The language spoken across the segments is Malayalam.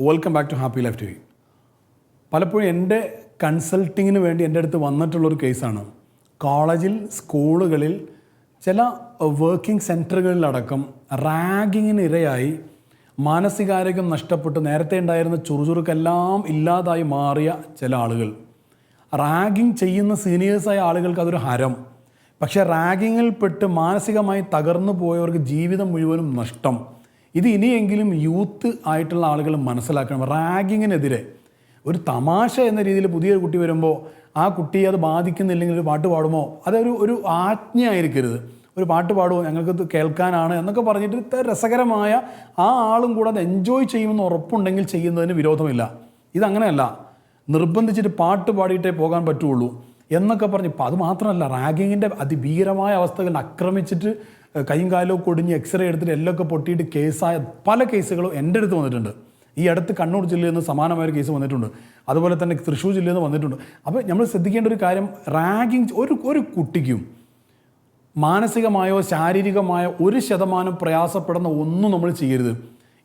Welcome back to happy life T V പലപ്പോഴും എന്റെ കൺസൾട്ടിങ്ങിന് വേണ്ടി എന്റെ അടുത്ത് വന്നിട്ടുള്ളൊരു കേസാണ് കോളേജിൽ സ്കൂളുകളിൽ ചില വർക്കിംഗ് സെന്ററുകളിലടക്കം റാഗിങ്ങിന് ഇരയായി മാനസികാരോഗ്യം നഷ്ടപ്പെട്ട് നേരത്തെ ഉണ്ടായിരുന്ന ചുറുചുറുക്കെല്ലാം ഇല്ലാതായി മാറിയ ചില ആളുകൾ. റാഗിങ് ചെയ്യുന്ന സീനിയേഴ്സായ ആളുകൾക്ക് അതൊരു ഹരം. പക്ഷേ റാഗിങ്ങിൽ പെട്ട് മാനസികമായി തകർന്നു പോയവർക്ക് ജീവിതം മുഴുവനും നഷ്ടം. ഇത് ഇനിയെങ്കിലും യൂത്ത് ആയിട്ടുള്ള ആളുകൾ മനസ്സിലാക്കണം. റാഗിങ്ങിനെതിരെ ഒരു തമാശ എന്ന രീതിയിൽ പുതിയ കുട്ടി വരുമ്പോൾ ആ കുട്ടിയെ അത് ബാധിക്കുന്നില്ലെങ്കിൽ ഒരു പാട്ട് പാടുമോ? അതൊരു ഒരു ആജ്ഞയായിരിക്കരുത്. ഒരു പാട്ട് പാടുമോ? ഞങ്ങൾക്ക് കേൾക്കാനാണ് എന്നൊക്കെ പറഞ്ഞിട്ട് രസകരമായ ആ ആളും കൂടെ അത് എൻജോയ് ചെയ്യുമെന്ന് ഉറപ്പുണ്ടെങ്കിൽ ചെയ്യുന്നതിന് വിരോധമില്ല. ഇതങ്ങനെയല്ല. നിർബന്ധിച്ചിട്ട് പാട്ട് പാടിയിട്ടേ പോകാൻ പറ്റുള്ളൂ. എന്നൊക്കെ പറഞ്ഞ് ഇപ്പം അത് മാത്രമല്ല റാഗിങ്ങിന്റെ അതിഭീകരമായ അവസ്ഥകൾ ആക്രമിച്ചിട്ട് കൈയും കാലും കൊടിഞ്ഞ് എക്സ്റേ എടുത്തിട്ട് എല്ലൊക്കെ പൊട്ടിയിട്ട് കേസായ പല കേസുകളും എന്റെ അടുത്ത് വന്നിട്ടുണ്ട്. ഈ അടുത്ത് കണ്ണൂർ ജില്ലയിൽ നിന്ന് സമാനമായ ഒരു കേസ് വന്നിട്ടുണ്ട്. അതുപോലെ തന്നെ തൃശ്ശൂർ ജില്ലയിൽ നിന്ന് വന്നിട്ടുണ്ട്. അപ്പോൾ നമ്മൾ ശ്രദ്ധിക്കേണ്ട ഒരു കാര്യം റാഗിങ് ഒരു ഒരു കുട്ടിക്കും മാനസികമായോ ശാരീരികമായോ ഒരു ശതമാനം പ്രയാസപ്പെടുന്ന ഒന്നും നമ്മൾ ചെയ്യരുത്.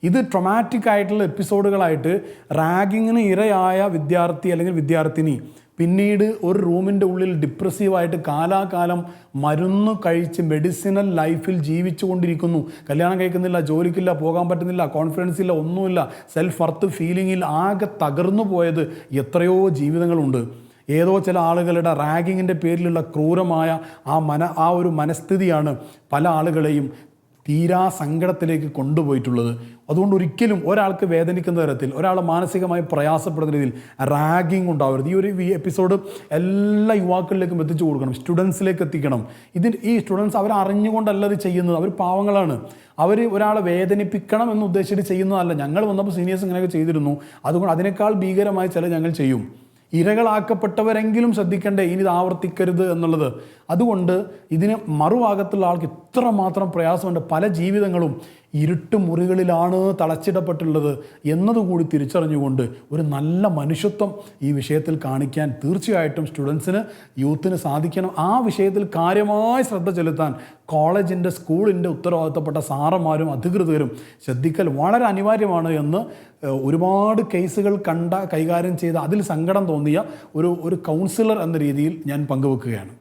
ഇത് ട്രൊമാറ്റിക് ആയിട്ടുള്ള എപ്പിസോഡുകളായിട്ട് റാഗിങ്ങിന് ഇരയായ വിദ്യാർത്ഥി അല്ലെങ്കിൽ വിദ്യാർത്ഥിനി പിന്നീട് ഒരു റൂമിന്റെ ഉള്ളിൽ ഡിപ്രസീവായിട്ട് കാലാകാലം മരുന്ന് കഴിച്ച് മെഡിസിനൽ ലൈഫിൽ ജീവിച്ചു കൊണ്ടിരിക്കുന്നു കല്യാണം കഴിക്കുന്നില്ല ജോലിക്കില്ല പോകാൻ പറ്റുന്നില്ല കോൺഫിഡൻസ് ഇല്ല ഒന്നുമില്ല. സെൽഫ് വർത്ത് ഫീലിങ്ങിൽ ആകെ തകർന്നു പോയത് എത്രയോ ജീവിതങ്ങളുണ്ട്. ഏതോ ചില ആളുകളുടെ റാഗിങ്ങിന്റെ പേരിലുള്ള ക്രൂരമായ ആ മന ആ ഒരു മനസ്ഥിതിയാണ് പല ആളുകളെയും തീരാ സങ്കടത്തിലേക്ക് കൊണ്ടുപോയിട്ടുള്ളത്. അതുകൊണ്ട് ഒരിക്കലും ഒരാൾക്ക് വേദനിക്കുന്ന തരത്തിൽ ഒരാൾ മാനസികമായി പ്രയാസപ്പെടുന്ന രീതിയിൽ റാഗിങ് ഉണ്ടാവരുത്. ഈ ഒരു എപ്പിസോഡ് എല്ലാ യുവാക്കളിലേക്കും എത്തിച്ചു കൊടുക്കണം സ്റ്റുഡൻസിലേക്ക് എത്തിക്കണം. ഇതിന് ഈ സ്റ്റുഡൻസ് അവർ അറിഞ്ഞുകൊണ്ടല്ല ഇത് ചെയ്യുന്നത്. അവർ പാവങ്ങളാണ്. അവർ ഒരാളെ വേദനിപ്പിക്കണം എന്ന് ഉദ്ദേശിച്ചിട്ട് ചെയ്യുന്നതല്ല. ഞങ്ങൾ വന്നപ്പോൾ സീനിയേഴ്സ് ഇങ്ങനെയൊക്കെ ചെയ്തിരുന്നു. അതുകൊണ്ട് അതിനേക്കാൾ ഭീകരമായി ചില ഞങ്ങൾ ചെയ്യും. ഇരകളാക്കപ്പെട്ടവരെങ്കിലും ശ്രദ്ധിക്കണ്ടേ? ഇനി ഇത് ആവർത്തിക്കരുത് എന്നുള്ളത്. അതുകൊണ്ട് ഇതിന് മറുഭാഗത്തുള്ള ആൾക്ക് ഇത്രമാത്രം പ്രയാസമുണ്ട്. പല ജീവിതങ്ങളും ഇരുട്ട് മുറികളിലാണ് തളച്ചിടപ്പെട്ടുള്ളത് എന്നതുകൂടി തിരിച്ചറിഞ്ഞുകൊണ്ട് ഒരു നല്ല മനുഷ്യത്വം ഈ വിഷയത്തിൽ കാണിക്കാൻ തീർച്ചയായിട്ടും സ്റ്റുഡൻസിന് യൂത്തിന് സാധിക്കണം. ആ വിഷയത്തിൽ കാര്യമായി ശ്രദ്ധ ചെലുത്താൻ കോളേജിന്റെ സ്കൂളിന്റെ ഉത്തരവാദിത്തപ്പെട്ട സാറന്മാരും അധികൃതരും ശ്രദ്ധിക്കൽ വളരെ അനിവാര്യമാണ് എന്ന് ഒരുപാട് കേസുകൾ കണ്ട കൈകാര്യം ചെയ്ത അതിൽ സങ്കടം തോന്നിയ ഒരു ഒരു കൗൺസിലർ എന്ന രീതിയിൽ ഞാൻ പങ്കുവെക്കുകയാണ്.